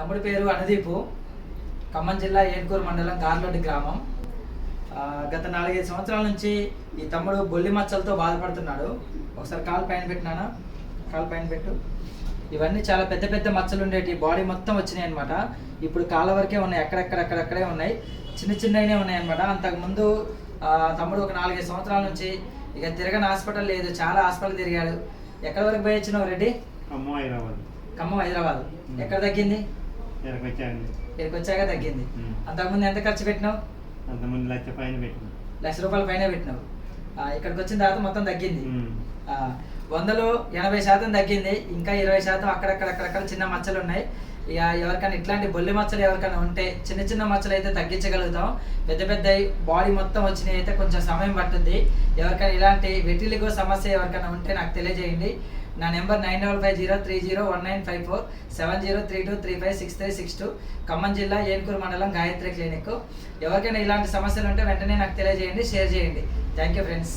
తమ్ముడి పేరు అనుదీపు. ఖమ్మం జిల్లా ఏన్కూరు మండలం గార్లొడ్డి గ్రామం. గత నాలుగైదు సంవత్సరాల నుంచి ఈ తమ్ముడు బొల్లి మచ్చలతో బాధపడుతున్నాడు. ఒకసారి కాలు పైన పెట్టినానా కాలు పైన పెట్టు. ఇవన్నీ చాలా పెద్ద పెద్ద మచ్చలు ఉండేటి. బాడీ మొత్తం వచ్చినాయి అనమాట ఇప్పుడు కాళ్ళ వరకే ఉన్నాయి. అక్కడక్కడక్కడక్కడే ఉన్నాయి. చిన్న చిన్నగానే ఉన్నాయి అనమాట అంతకుముందు తమ్ముడు ఒక నాలుగైదు సంవత్సరాల నుంచి ఇక తిరగని హాస్పిటల్ లేదు. చాలా హాస్పిటల్ తిరిగాడు. ఎక్కడి వరకు పోయి వచ్చినావు రెడ్డి? అమ్మో హైదరాబాద్. ఖమ్మం హైదరాబాద్. ఎక్కడ తగ్గింది? ఇక్కడికి వచ్చాక తగ్గింది. అంతకుముందు ఎంత ఖర్చు పెట్టినావు? లక్ష పైన పెట్టిన. లక్ష రూపాయల పైన పెట్టినావు. ఇక్కడికి వచ్చిన తర్వాత మొత్తం తగ్గింది. వందలో ఎనభై శాతం తగ్గింది. ఇంకా ఇరవై శాతం అక్కడక్కడ అక్కడక్కడ చిన్న మచ్చలు ఉన్నాయి. ఇక ఎవరికైనా ఇట్లాంటి బొల్లి మచ్చలు ఎవరికైనా ఉంటే చిన్న చిన్న మచ్చలు అయితే తగ్గించగలుగుతాం. పెద్ద పెద్ద బాడీ మొత్తం వచ్చినాయి అయితే కొంచెం సమయం పట్టుద్ది. ఎవరికైనా ఇలాంటి వెటిలిగో సమస్య ఎవరికైనా ఉంటే నాకు తెలియజేయండి. నా number nine double five zero three zero one nine five four seven zero three two three five six three six two Khammam జిల్లా ఏన్కూరు మండలం గాయత్రి క్లినిక్. ఎవరికైనా ఇలాంటి సమస్యలు ఉంటే వెంటనే నాకు తెలియజేయండి షేర్ చేయండి. Thank you friends.